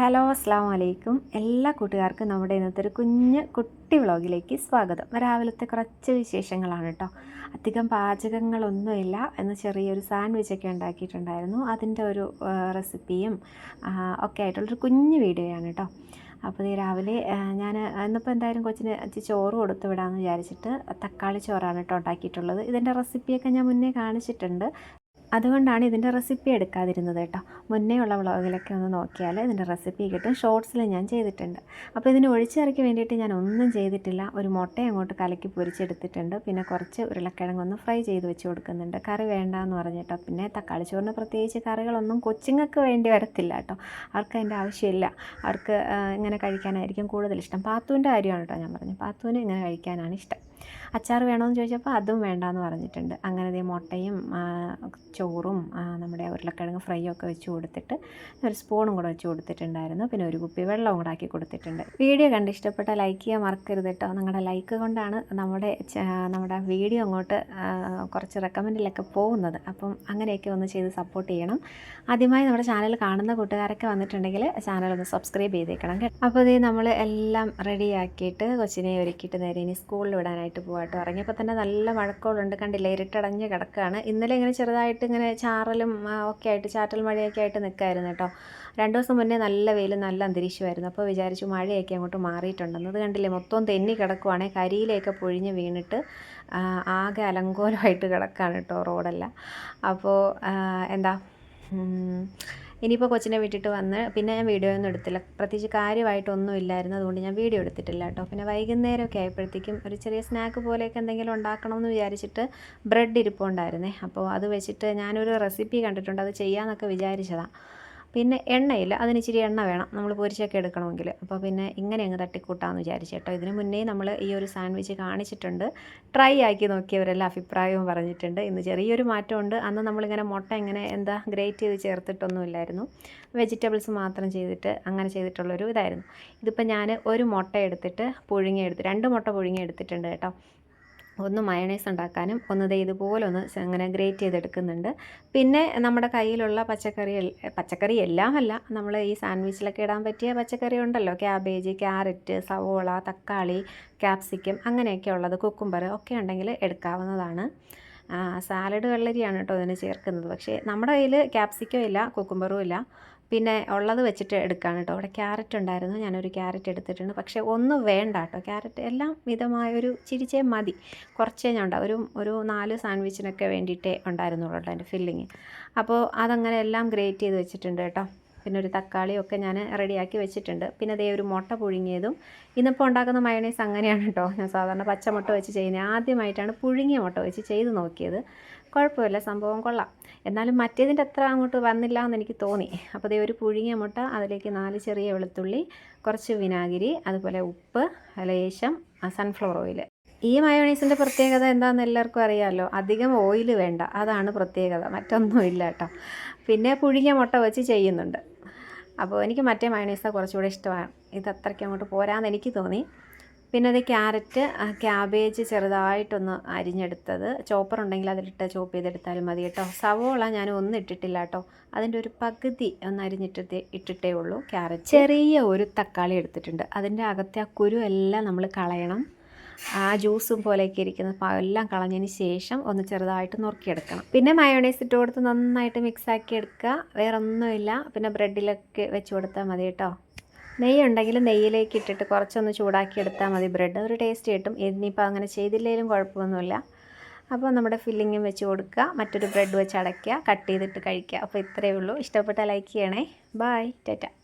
Hello അസ്സാം വലൈക്കും എല്ലാ കൂട്ടുകാർക്കും നമ്മുടെ ഇന്നത്തെ ഒരു കുഞ്ഞ് കുട്ടി വ്ളോഗിലേക്ക് സ്വാഗതം. രാവിലത്തെ കുറച്ച് വിശേഷങ്ങളാണ് കേട്ടോ. അധികം പാചകങ്ങളൊന്നുമില്ല എന്ന് ചെറിയൊരു സാൻഡ്വിച്ചൊക്കെ ഉണ്ടാക്കിയിട്ടുണ്ടായിരുന്നു. അതിന്റെ ഒരു റെസിപ്പിയും ഒക്കെ ആയിട്ടുള്ളൊരു കുഞ്ഞ് വീഡിയോയാണ് കേട്ടോ. അപ്പോൾ ഈ രാവിലെ ഞാൻ ഇന്നിപ്പോൾ എന്തായാലും കൊച്ചിന് ചോറ് കൊടുത്തു വിടാമെന്ന് വിചാരിച്ചിട്ട് തക്കാളി ചോറാണ് കേട്ടോ ഉണ്ടാക്കിയിട്ടുള്ളത്. ഇതിന്റെ റെസിപ്പിയൊക്കെ ഞാൻ മുന്നേ കാണിച്ചിട്ടുണ്ട്. അതുകൊണ്ടാണ് ഇതിന്റെ റെസിപ്പി എടുക്കാതിരുന്നത് കേട്ടോ. മുന്നേ ഉള്ള വ്ളോഗിലൊക്കെ ഒന്ന് നോക്കിയാൽ ഇതിന്റെ റെസിപ്പി കിട്ടും. ഷോർട്സിൽ ഞാൻ ചെയ്തിട്ടുണ്ട്. അപ്പോൾ ഇതിന് ഒഴിച്ചിറക്കി വേണ്ടിയിട്ട് ഞാൻ ഒന്നും ചെയ്തിട്ടില്ല. ഒരു മുട്ട അങ്ങോട്ട് കലക്കി പൊരിച്ചെടുത്തിട്ടുണ്ട്. പിന്നെ കുറച്ച് ഉരുളക്കിഴങ്ങ് ഒന്ന് ഫ്രൈ ചെയ്ത് വെച്ച് കൊടുക്കുന്നുണ്ട്. കറി വേണ്ടാന്ന് പറഞ്ഞിട്ടോ പിന്നെ തക്കാളി ചോറിന് പ്രത്യേകിച്ച് കറികളൊന്നും കൊച്ചുങ്ങൾക്ക് വേണ്ടി വരത്തില്ല കേട്ടോ. അവർക്ക് അതിന്റെ ആവശ്യമില്ല. അവർക്ക് ഇങ്ങനെ കഴിക്കാനായിരിക്കും കൂടുതൽ ഇഷ്ടം. പാത്തുവിന്റെ കാര്യമാണ് കേട്ടോ ഞാൻ പറഞ്ഞു പാത്തുവിന് ഇങ്ങനെ കഴിക്കാനാണ് ഇഷ്ടം. അച്ചാർ വേണമെന്ന് ചോദിച്ചപ്പോൾ അതും വേണ്ടാന്ന് പറഞ്ഞിട്ടുണ്ട്. അങ്ങനെ ദേ മുട്ടയും ചോറും നമ്മുടെ ഉരുളക്കിഴങ്ങ് ഫ്രൈ ഒക്കെ വെച്ച് കൊടുത്തിട്ട് ഒരു സ്പൂണും കൂടെ വെച്ച് കൊടുത്തിട്ടുണ്ടായിരുന്നു. പിന്നെ ഒരു കുപ്പി വെള്ളവും കൂടെ ആക്കി കൊടുത്തിട്ടുണ്ട്. വീഡിയോ കണ്ട് ഇഷ്ടപ്പെട്ട ലൈക്ക് ചെയ്യാൻ മറക്കരുത് കേട്ടോ. നിങ്ങളുടെ ലൈക്ക് കൊണ്ടാണ് നമ്മുടെ നമ്മുടെ വീഡിയോ അങ്ങോട്ട് കുറച്ച് റെക്കമെൻഡിലൊക്കെ പോകുന്നത്. അപ്പം അങ്ങനെയൊക്കെ ഒന്ന് ചെയ്ത് സപ്പോർട്ട് ചെയ്യണം. ആദ്യമായി നമ്മുടെ ചാനൽ കാണുന്ന കൂട്ടുകാരൊക്കെ വന്നിട്ടുണ്ടെങ്കിൽ ചാനൽ ഒന്ന് സബ്സ്ക്രൈബ് ചെയ്തേക്കണം കേട്ടോ. അപ്പോൾ ഇത് നമ്മൾ എല്ലാം റെഡിയാക്കിയിട്ട് കൊച്ചിനെ ഒരുക്കിയിട്ട് നേരെ ഇനി സ്കൂളിൽ വിടാനായിട്ട് പോകാട്ടോ ഇറങ്ങിയപ്പോൾ തന്നെ നല്ല മഴക്കോളുണ്ട്. കണ്ടില്ലേ? ഇരുട്ടടഞ്ഞ് കിടക്കുകയാണ് ഇന്നലെ ഇങ്ങനെ ചെറുതായിട്ട് ഇങ്ങനെ ചാറലും ഒക്കെ ആയിട്ട് ചാറ്റൽ മഴയൊക്കെ ആയിട്ട് നിൽക്കായിരുന്നു കേട്ടോ. രണ്ട് ദിവസം മുന്നേ നല്ല വെയിൽ നല്ല അന്തരീക്ഷമായിരുന്നു. അപ്പോൾ വിചാരിച്ചു മഴയൊക്കെ അങ്ങോട്ട് മാറിയിട്ടുണ്ടെന്ന് അത് കണ്ടില്ലേ? മൊത്തം തെന്നി കിടക്കുവാണെങ്കിൽ കരിയിലേക്ക് പൊഴിഞ്ഞ് വീണിട്ട് ആകെ അലങ്കോലമായിട്ട് കിടക്കുകയാണ് കേട്ടോ റോഡെല്ലാം. അപ്പോൾ എന്താ ഇനിയിപ്പോൾ കൊച്ചിനെ വിട്ടിട്ട് വന്ന് പിന്നെ ഞാൻ വീഡിയോ ഒന്നും എടുത്തില്ല. പ്രത്യേകിച്ച് കാര്യമായിട്ടൊന്നും ഇല്ലായിരുന്നു. അതുകൊണ്ട് ഞാൻ വീഡിയോ എടുത്തിട്ടില്ല കേട്ടോ. പിന്നെ വൈകുന്നേരമൊക്കെ ആയപ്പോഴത്തേക്കും ഒരു ചെറിയ സ്നാക്ക് പോലെയൊക്കെ എന്തെങ്കിലും ഉണ്ടാക്കണമെന്ന് വിചാരിച്ചിട്ട് ബ്രെഡ് ഇരിപ്പുണ്ടായിരുന്നേ. അപ്പോൾ അത് വെച്ചിട്ട് ഞാനൊരു റെസിപ്പി കണ്ടിട്ടുണ്ട്. അത് ചെയ്യാമെന്നൊക്കെ വിചാരിച്ചതാണ് പിന്നെ എണ്ണയില്ല. അതിന് ഇച്ചിരി എണ്ണ വേണം. നമ്മൾ പൊരിച്ചൊക്കെ എടുക്കണമെങ്കിൽ അപ്പോൾ പിന്നെ ഇങ്ങനെ അങ്ങ് തട്ടിക്കൂട്ടാമെന്ന് വിചാരിച്ചു കേട്ടോ. ഇതിന് മുന്നേ നമ്മൾ ഈ ഒരു സാൻഡ്വിച്ച് കാണിച്ചിട്ടുണ്ട്. ട്രൈ ആക്കി നോക്കിയവരെല്ലാം അഭിപ്രായവും പറഞ്ഞിട്ടുണ്ട്. ഇന്ന് ചെറിയൊരു മാറ്റമുണ്ട്. അന്ന് നമ്മളിങ്ങനെ മുട്ട ഇങ്ങനെ എന്താ ഗ്രേറ്റ് ചെയ്ത് ചേർത്തിട്ടൊന്നുമില്ലായിരുന്നു. വെജിറ്റബിൾസ് മാത്രം ചെയ്തിട്ട് അങ്ങനെ ചെയ്തിട്ടുള്ളൊരു ഇതായിരുന്നു. ഇതിപ്പോൾ ഞാൻ ഒരു മുട്ട എടുത്തിട്ട് പുഴുങ്ങി എടുത്ത് രണ്ട് മുട്ട പുഴുങ്ങി എടുത്തിട്ടുണ്ട് കേട്ടോ. ഒന്ന് മയണൈസ് ഉണ്ടാക്കാനും ഒന്ന് ദേ ഇതുപോലെ ഒന്ന് അങ്ങനെ ഗ്രേറ്റ് ചെയ്തെടുക്കുന്നുണ്ട്. പിന്നെ നമ്മുടെ കയ്യിലുള്ള പച്ചക്കറി പച്ചക്കറി എല്ലാം അല്ല നമ്മൾ ഈ സാൻഡ്വിച്ചിലൊക്കെ ഇടാൻ പറ്റിയ പച്ചക്കറി ഉണ്ടല്ലോ. ക്യാബേജ് ക്യാരറ്റ് സവോള തക്കാളി ക്യാപ്സിക്കം അങ്ങനെയൊക്കെ ഉള്ളത് കുക്കുംബർ ഒക്കെ ഉണ്ടെങ്കിൽ എടുക്കാവുന്നതാണ്. സാലഡ് വെള്ളരിയാണ് കേട്ടോ ഇതിന് ചേർക്കുന്നത്. പക്ഷേ നമ്മുടെ കയ്യിൽ ക്യാപ്സിക്കം ഇല്ല കുക്കുംബറും ഇല്ല. പിന്നെ ഉള്ളത് വെച്ചിട്ട് എടുക്കുകയാണ് കേട്ടോ. അവിടെ ക്യാരറ്റ് ഉണ്ടായിരുന്നു. ഞാനൊരു ക്യാരറ്റ് എടുത്തിട്ടുണ്ട്. പക്ഷേ ഒന്നും വേണ്ട കേട്ടോ. ക്യാരറ്റ് എല്ലാം മിതമായൊരു ചിരിച്ചേ മതി. കുറച്ചേ ഞാൻ ഉണ്ടാവും ഒരു ഒരു നാല് സാൻഡ്വിച്ചിനൊക്കെ വേണ്ടിയിട്ടേ ഉണ്ടായിരുന്നുള്ളൂ കേട്ടോ എന്റെ ഫില്ലിങ്. അപ്പോൾ അതങ്ങനെ എല്ലാം ഗ്രേറ്റ് ചെയ്ത് വെച്ചിട്ടുണ്ട് കേട്ടോ. പിന്നെ ഒരു തക്കാളിയൊക്കെ ഞാൻ റെഡിയാക്കി വെച്ചിട്ടുണ്ട്. പിന്നെ അതേ ഒരു മുട്ട പുഴുങ്ങിയതും ഇന്നിപ്പോൾ ഉണ്ടാക്കുന്ന മയണൈസ് അങ്ങനെയാണ് കേട്ടോ. ഞാൻ സാധാരണ പച്ചമുട്ട വെച്ച് ചെയ്യുന്നത്. ആദ്യമായിട്ടാണ് പുഴുങ്ങിയ മുട്ട വെച്ച് ചെയ്ത് നോക്കിയത്. കുഴപ്പമില്ല സംഭവം കൊള്ളാം. എന്നാലും മറ്റേതിന്റെ അത്ര അങ്ങോട്ട് വന്നില്ല എന്ന് എനിക്ക് തോന്നി. അപ്പോൾ ഇതേ ഒരു പുഴുങ്ങിയ മുട്ട അതിലേക്ക് നാല് ചെറിയ വെളുത്തുള്ളി കുറച്ച് വിനാഗിരി അതുപോലെ ഉപ്പ് ലേശം സൺഫ്ലവർ ഓയിൽ ഈ മയോണൈസിന്റെ പ്രത്യേകത എന്താണെന്ന് എല്ലാവർക്കും അറിയാമല്ലോ. അധികം ഓയിൽ വേണ്ട. അതാണ് പ്രത്യേകത. മറ്റൊന്നുമില്ല കേട്ടോ. പിന്നെ പുഴുങ്ങിയ മുട്ട വെച്ച് ചെയ്യുന്നുണ്ട്. അപ്പോൾ എനിക്ക് മറ്റേ മയോണൈസാണ് കുറച്ചുകൂടെ ഇഷ്ടമാണ്. ഇത് അത്രയ്ക്ക് അങ്ങോട്ട് പോരാന്ന് എനിക്ക് തോന്നി. പിന്നെ അത് ക്യാരറ്റ് ക്യാബേജ് ചെറുതായിട്ടൊന്ന് അരിഞ്ഞെടുത്തത്. ചോപ്പർ ഉണ്ടെങ്കിൽ അതിലിട്ട് ചോപ്പ് ചെയ്തെടുത്താലും മതി കേട്ടോ. സവോള ഞാൻ ഒന്നും ഇട്ടിട്ടില്ല കേട്ടോ. അതിന്റെ ഒരു പകുതി ഒന്ന് അരിഞ്ഞിട്ട് ഇട്ടിട്ടേ ഉള്ളൂ. ക്യാരറ്റ്. ചെറിയ ഒരു തക്കാളി എടുത്തിട്ടുണ്ട്. അതിന്റെ അകത്തെ ആ കുരു എല്ലാം നമ്മൾ കളയണം. ആ ജ്യൂസും പോലെയൊക്കെ ഇരിക്കുന്ന എല്ലാം കളഞ്ഞതിന് ശേഷം ഒന്ന് ചെറുതായിട്ട് നുറുക്കിയെടുക്കണം. പിന്നെ മയോണൈസ് ഇട്ട് കൊടുത്ത് നന്നായിട്ട് മിക്സ് ആക്കി എടുക്കുക. വേറൊന്നുമില്ല. പിന്നെ ബ്രെഡിലൊക്കെ വെച്ച് കൊടുത്താൽ മതി കേട്ടോ. നെയ്യ് ഉണ്ടെങ്കിൽ നെയ്യിലേക്ക് ഇട്ടിട്ട് കുറച്ചൊന്ന് ചൂടാക്കി എടുത്താൽ മതി. ബ്രെഡ് ഒരു ടേസ്റ്റ് കിട്ടും. ഇനിയിപ്പോൾ അങ്ങനെ ചെയ്തില്ലെങ്കിലും കുഴപ്പമൊന്നുമില്ല. അപ്പോൾ നമ്മുടെ ഫില്ലിങ്ങും വെച്ച് കൊടുക്കുക. മറ്റൊരു ബ്രെഡ് വെച്ച് അടയ്ക്കുക. കട്ട് ചെയ്തിട്ട് കഴിക്കുക. അപ്പോൾ ഇത്രയേ ഉള്ളൂ. ഇഷ്ടപ്പെട്ടാൽ ലൈക്ക് ചെയ്യണേ. Bye tata.